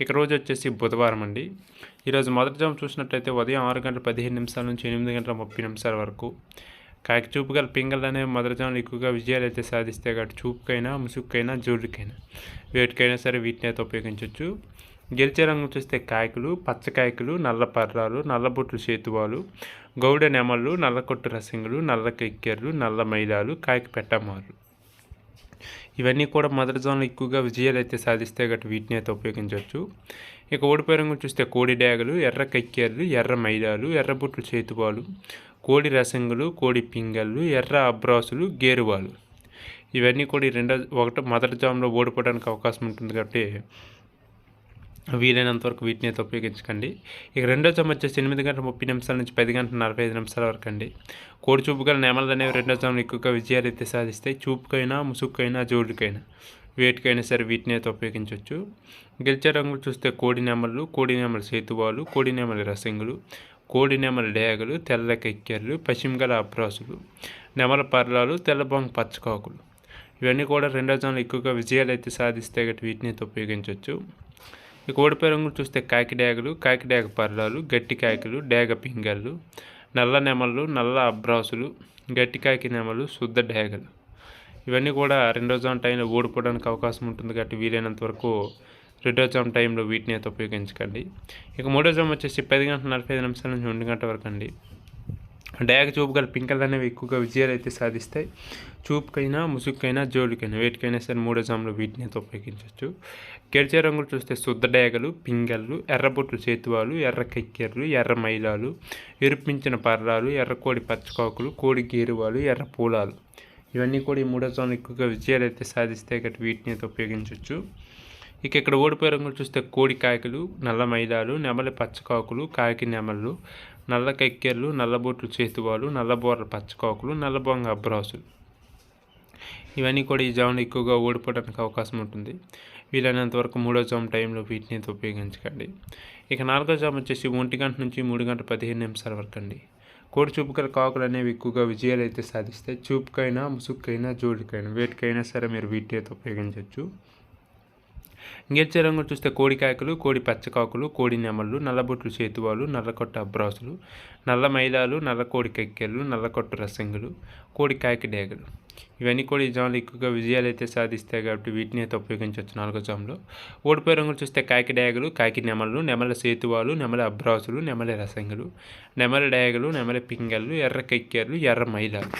ఇక రోజు వచ్చేసి బుధవారం అండి. ఈరోజు మొదటి జాము చూసినట్లయితే ఉదయం ఆరు గంటల పదిహేను నిమిషాల నుంచి ఎనిమిది గంటల ముప్పై నిమిషాల వరకు. కాకి చూపు గల పింగళ్ళు అనేవి మొదటి జాములు ఎక్కువగా విజయాలు అయితే సాధిస్తే కాబట్టి చూపుకైనా ముసుగుకైనా జోడుకైనా వేటికైనా సరే వీటిని అయితే ఉపయోగించవచ్చు గెలిచే రంగు చూస్తే కాయకులు పచ్చకాయకులు నల్ల పర్రాలు నల్లబొట్లు చేతువాలు గౌడ నెమళ్ళు నల్లకొట్టు రసింగులు నల్ల కెక్కెర్లు నల్ల మైలాలు కాయకు పెట్టమారు ఇవన్నీ కూడా మొదటి జోన్లో ఎక్కువగా విజయాలు అయితే సాధిస్తే గట్టి వీటిని అయితే ఉపయోగించవచ్చు. ఇక ఓడిపోయే రంగు చూస్తే కోడి డ్యాగులు ఎర్ర కక్కెర్లు ఎర్ర మైదాలు ఎర్రబుట్లు చేతువాలు కోడి రసంగులు కోడి పింగళ్ళు ఎర్ర అబ్రాసులు గేరువాలు ఇవన్నీ కూడా ఈ రెండో ఒకటి మొదటి జామ్లో ఓడిపోవడానికి అవకాశం ఉంటుంది కాబట్టి వీలైనంత వరకు వీటిని అయితే ఉపయోగించకండి. ఇక రెండో జామ్ వచ్చేసి ఎనిమిది గంటల ముప్పై నిమిషాల నుంచి పది గంటల నలభై ఐదు నిమిషాల వరకు అండి. కోడి చూపు గల నెమలు అనేవి రెండో జామ్లో ఎక్కువగా విజయాలు అయితే సాధిస్తాయి. చూపుకైనా ముసుగుకైనా జోడుకైనా వేటికైనా సరే వీటిని అయితే ఉపయోగించవచ్చు. గెలిచే రంగులు చూస్తే కోడి నెమలు కోడి నెమల సేతువాలు కోడి నెమల రసంగులు కోడి నెమల డేగలు తెల్ల కెక్కెర్లు పశ్చిమగల అప్రాసులు నెమల పర్లాలు తెల్లబొంగ పచ్చకాకులు. ఇవన్నీ కూడా రెండో జాన్లో ఎక్కువగా విజయాలు అయితే సాధిస్తే గట్టి వీటిని అయితే ఉపయోగించవచ్చు. ఇక ఓడిపోయి రంగులు చూస్తే కాకి డ్యాగులు కాకి డ్యాగ పర్లాలు గట్టి కాకిలు డ్యాగ పింగళ్ళు నల్ల నెమళ్ళు నల్ల అబ్రాసులు గట్టి కాకి నెమలు శుద్ధ డ్యాగలు. ఇవన్నీ కూడా రెండో జామ్ టైంలో ఓడిపోవడానికి అవకాశం ఉంటుంది కాబట్టి వీలైనంత వరకు రెండో జామ్ టైంలో వీటిని అయితే ఉపయోగించకండి. ఇక మూడో జామ్ వచ్చేసి పది గంటల నలభై ఐదు నిమిషాల నుంచి రెండు గంటల వరకు అండి. డ్యాగ చూపు గల పింకలు అనేవి ఎక్కువగా విజయాలు అయితే సాధిస్తాయి. చూపుకైనా ముసుగుకైనా జోడికైనా వేటికైనా సరే మూడో జాములు వీటిని అయితే ఉపయోగించవచ్చు గెలిచే రంగులు చూస్తే శుద్ధ డయాగలు పింగళ్ళు ఎర్రబొట్లు చేతువాలు ఎర్ర కెక్కెర్లు ఎర్ర మైలాలు ఎరుపించిన పర్రాలు ఎర్ర కోడి పచ్చకాకులు కోడి గేరువాలు ఎర్ర పూలాలు. ఇవన్నీ కూడా ఈ మూడో జాములు ఎక్కువగా విజయాలు అయితే సాధిస్తాయి గట్టి వీటిని అయితే ఉపయోగించవచ్చు ఇక ఇక్కడ ఓడిపోయే రంగులు చూస్తే కోడి కాయకులు నల్ల మైదాలు నెమలి పచ్చకాకులు కాకి నెమళ్ళు నల్ల కెక్కెర్లు నల్లబొట్లు చేతువాలు నల్లబోర్ల పచ్చకాకులు నల్లబొంగ అబ్రాసులు. ఇవన్నీ కూడా ఈ జాములు ఎక్కువగా ఓడిపోవడానికి అవకాశం ఉంటుంది. వీలైనంత వరకు మూడో జామ్ టైంలో వీటిని అయితే ఉపయోగించకండి. ఇక నాలుగో జామ్ వచ్చేసి ఒంటి గంట నుంచి మూడు గంటల పదిహేను నిమిషాల వరకు అండి. కోడి చూపుకల కాకులు అనేవి ఎక్కువగా విజయాలు అయితే సాధిస్తాయి చూపుకైనా ముసుక్కైనా జోడికైనా వేటికైనా సరే మీరు వీటిని అయితే ఉపయోగించవచ్చు. గెలిచే రంగు చూస్తే కోడి కాయకులు కోడి పచ్చకాకులు కోడి నెమళ్ళు నల్లబొట్లు చేతువాలు నల్లకొట్ట అబ్రాసులు నల్ల మైలాలు నల్ల కోడి కెక్కెళ్ళు నల్లకొట్టు రసంగులు కోడి కాయకి డేగలు. ఇవన్నీ కూడా ఈ జాములు ఎక్కువగా విజయాలు అయితే సాధిస్తాయి కాబట్టి వీటిని అయితే ఉపయోగించవచ్చు నాలుగో జాములో ఓడిపోయే రంగులు చూస్తే కాకి డయాగలు కాకి నెమలు నెమల సేతువాలు నెమల అబ్రాసులు నెమల రసంగులు నెమల డయాగలు నెమల పింగళ్ళు ఎర్ర కెక్కెర్లు ఎర్ర మైలాలు.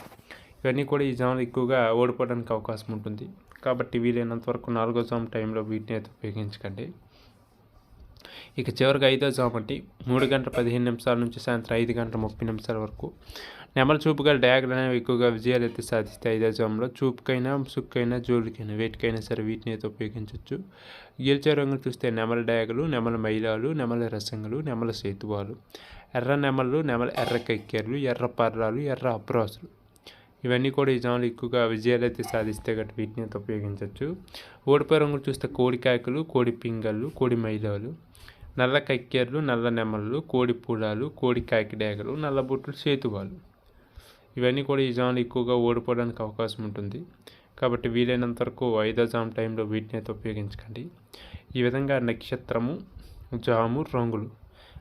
ఇవన్నీ కూడా ఈ జాములు ఎక్కువగా ఓడిపోవడానికి అవకాశం ఉంటుంది. కాబట్టి వీలైనంత వరకు నాలుగో జామ్ టైంలో వీటిని అయితే ఉపయోగించకండి. ఇక చివరిగా ఐదో జామ్ అంటే మూడు గంటల పదిహేను నిమిషాల నుంచి సాయంత్రం ఐదు గంటల ముప్పై నిమిషాల వరకు. నెమల చూపుగా డయాగ్రల్ అనేవి ఎక్కువగా విజయాలు అయితే సాధిస్తే ఐదో జామ్లో. చూపుకైనా సుక్కైనా జోలికైనా వేటికైనా సరే వీటిని అయితే ఉపయోగించవచ్చు గెలిచే రంగులు చూస్తే నెమల డయాగలు నెమల మైలాలు నెమల రసంగులు నెమల సేతువాలు. ఎర్ర నెమళ్ళు నెమల ఎర్ర కెక్కెర్లు ఎర్ర పర్రాలు ఎర్ర అప్రాసులు ఇవన్నీ కూడా ఈ జాములు ఎక్కువగా విజయాలు అయితే సాధిస్తే గట్టి వీటిని అయితే ఉపయోగించవచ్చు. ఓడిపోయే రంగులు చూస్తే కోడి కాయకులు కోడి పింగళ్ళు కోడి మైదాలు నల్ల కక్కెర్లు నల్ల నెమళ్ళు కోడి పూలాలు కోడి కాకి నల్ల బొట్లు చేతువాలు ఇవన్నీ కూడా ఈ జాములు ఎక్కువగా ఓడిపోవడానికి అవకాశం ఉంటుంది. కాబట్టి వీలైనంత వరకు ఐదో జామ్ టైంలో వీటిని అయితే ఉపయోగించకండి. ఈ విధంగా నక్షత్రము జాము రంగులు.